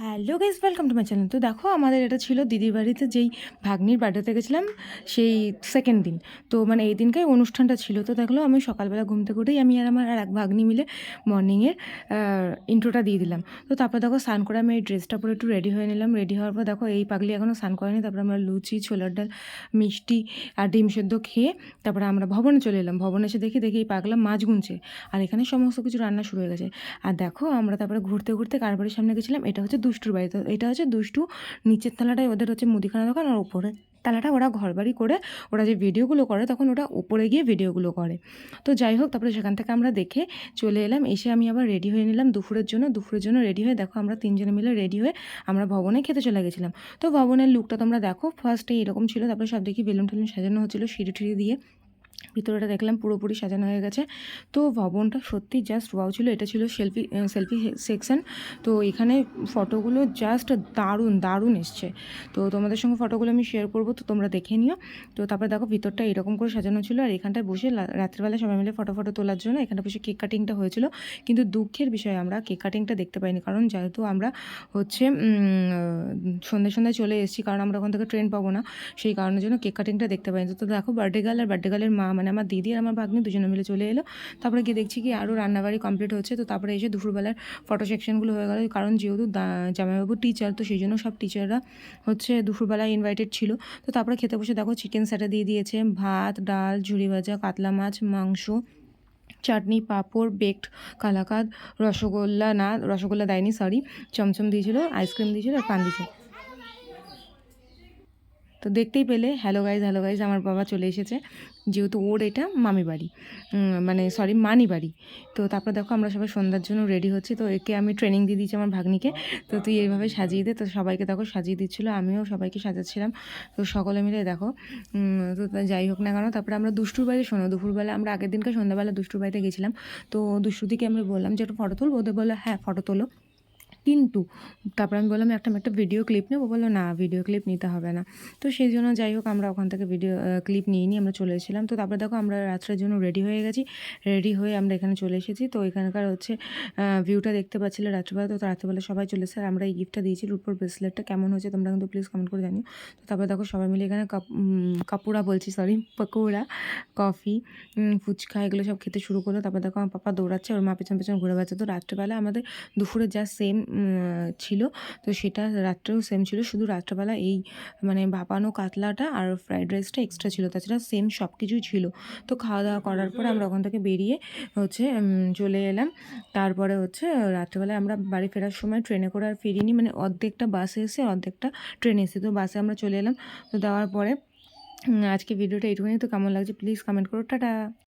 Hello guys welcome to my channel তো দেখো, আমাদের এটা ছিল দিদির বাড়িতে যেই ভাগ্নির বার্থডেতে গেছিলাম, সেই সেকেন্ড দিন। তো মানে এই দিনকার অনুষ্ঠানটা ছিল। তো দেখল, আমি সকালবেলা ঘুম থেকে উঠেই আমি আর আমার আর এক ভাগ্নি মিলে মর্নিংয়ের ইন্ট্রোটা দিয়ে দিলাম। তো তারপর দেখো, স্নান করে আমি এই ড্রেসটা পরে একটু রেডি হয়ে নিলাম। রেডি হওয়ার পর দেখো, এই পাগলি এখনও স্নান করেনি। তারপর আমরা লুচি, ছোলার ডাল, মিষ্টি আর ডিম সেদ্ধ খেয়ে তারপরে আমরা ভবনে চলে এলাম। ভবনে এসে দেখি দেখি এই পাগলা মাছ গুনছে। আর এখানে সমস্ত কিছু রান্না শুরু হয়ে গেছে। আর দেখো, আমরা তারপরে ঘুরতে ঘুরতে কার বাড়ির সামনে গেছিলাম। এটা হচ্ছে দুষ্টুর বাড়ি তো এটা হচ্ছে দুষ্টু নিচের তলাটাই ওদের হচ্ছে মুদিখানা দোকান আর ওপরে তালাটা ওরা ঘর বাড়ি করে ওরা যে ভিডিওগুলো করে তখন ওরা উপরে গিয়ে ভিডিওগুলো করে। তো যাই হোক, তারপরে সেখান থেকে আমরা দেখে চলে এলাম। এসে আমি আবার রেডি হয়ে নিলাম দুপুরের জন্য। দুপুরের জন্য রেডি হয়ে দেখো আমরা তিনজনে মিলে রেডি হয়ে আমরা ভবনে খেতে চলে গেছিলাম। তো ভবনের লুকটা তোমরা দেখো। ফার্স্টে এরকম ছিল, তারপরে সব দেখি বেলুন টেলুন সাজানো হচ্ছিল সিঁড়ি টিড়ি দিয়ে। ভিতরেটা দেখলাম পুরোপুরি সাজানো হয়ে গেছে। তো ভবনটা সত্যি জাস্ট ওয়াও ছিল। এটা ছিল সেলফি সেলফি সেকশন তো এখানে ফটোগুলো জাস্ট দারুণ দারুণ এসছে। তো তোমাদের সঙ্গে ফটোগুলো আমি শেয়ার করব, তো তোমরা দেখে নিও। তো তারপরে দেখো ভিতরটা এরকম করে সাজানো ছিল। আর এখানটায় বসে রাত্রিবেলা সবাই মিলে ফটো ফটো তোলার জন্য এখানে বসে কেক কাটিংটা হয়েছিল। কিন্তু দুঃখের বিষয়, আমরা কেক কাটিংটা দেখতে পাইনি। কারণ যেহেতু আমরা হচ্ছে সন্ধ্যে, সন্ধ্যায় চলে এসেছি, কারণ আমরা ওখান থেকে ট্রেন পাবো না। সেই কারণের জন্য কেক কাটিংটা দেখতে পাইনি। তো দেখো বার্থডে গার্ল আর বার্থডে গার্লের মা মানে আমার দিদি আর আমার ভাগ্নি দুজনে মিলে চলে এলো। তারপরে গিয়ে দেখছি কি আরও রান্নাবাড়ি কমপ্লিট হচ্ছে। তো তারপরে এসে দুপুরবেলার ফটো সেকশনগুলো হয়ে গেল। কারণ যেহেতু জামাইবাবু টিচার তো সেই জন্য সব টিচাররা হচ্ছে দুপুরবেলায় ইনভাইটেড ছিল। তো তারপরে খেতে বসে দেখো চিকেন স্যাটা দিয়ে দিয়েছে। ভাত, ডাল ঝুড়ি ভাজা, কাতলা মাছ, মাংস, চাটনি, পাঁপড় বেকড কালাকাদ, রসগোল্লা, না, রসগোল্লা দেয়নি সরি চমচম দিয়েছিল আইসক্রিম দিয়েছিল আর পান দিয়েছিল তো দেখতেই পেলে হ্যালো গাইজ হ্যালো গাইজ আমার বাবা চলে এসেছে। যেহেতু ওর এটা মামি বাড়ি মানে সরি মানি বাড়ি। তো তারপর দেখো আমরা সবাই সন্ধ্যার জন্য রেডি হচ্ছি। তো একে আমি ট্রেনিং দিয়ে দিয়েছি আমার ভাগ্নিকে। তো তুই এইভাবে সাজিয়ে দে, তো সবাইকে দেখো সাজিয়ে দিচ্ছিল, আমিও সবাইকে সাজাচ্ছিলাম। তো সকলে মিলে দেখো তো যাই হোক না কেন, তারপরে আমরা দুষ্টুর বাড়ি শোনো, দুপুরবেলা আমরা আগের দিনকে সন্ধ্যাবেলা দুষ্টুর বাড়িতে গেছিলাম। তো দুষ্টুদিকে আমি বললাম যে, একটা ফটো তুলবো? ওদের বলল হ্যাঁ ফটো তোলো। কিন্তু তারপর আমি বললাম, একটা একটা ভিডিও ক্লিপ নেব। বলল, না ভিডিও ক্লিপ নিতে হবে না। তো সেই জন্য যাই হোক, আমরা ওখান থেকে ভিডিও ক্লিপ নিয়ে নিই আমরা চলে এসেছিলাম। তো তারপরে দেখো, আমরা রাত্রের জন্য রেডি হয়ে গেছি। রেডি হয়ে আমরা এখানে চলে এসেছি। তো এখানকার হচ্ছে ভিউটা দেখতে পাচ্ছিলে রাত্রেবেলা। তো রাত্রেবেলা সবাই চলে এসে আমরা এই গিফটটা দিয়েছি। রূপোর ব্রেসলেটটা কেমন হয়েছে তোমরা কিন্তু প্লিজ কমেন্ট করে জানিও। তো তারপরে দেখো, সবাই মিলে এখানে কাপুরা বলছি সরি পকোড়া কফি ফুচকা, এগুলো সব খেতে শুরু করল। তারপর দেখো, আমার পাপা দৌড়াচ্ছে, ওর মা পেছন পেছন ঘুরে বেড়াচ্ছে। তো রাত্রেবেলা আমাদের দুপুরে যা সেম ছিল। তো সেটা রাত্রেও সেম ছিল। শুধু রাত্রেবেলা এই মানে ভাপানো কাতলাটা আর ফ্রাইড রাইসটা এক্সট্রা ছিল। তাছাড়া সেম সব কিছুই ছিল। তো খাওয়া দাওয়া করার পরে আমরা ওখান থেকে বেরিয়ে হচ্ছে চলে এলাম। তারপরে হচ্ছে রাত্রেবেলায় আমরা বাড়ি ফেরার সময় ট্রেনে করে আর ফিরিনি। মানে অর্ধেকটা বাসে এসে অর্ধেকটা ট্রেনে এসে তো বাসে আমরা চলে এলাম। তো দেওয়ার পরে আজকে ভিডিওটা এইটুকুনি। তো কেমন লাগছে প্লিজ কমেন্ট করো। টাটা!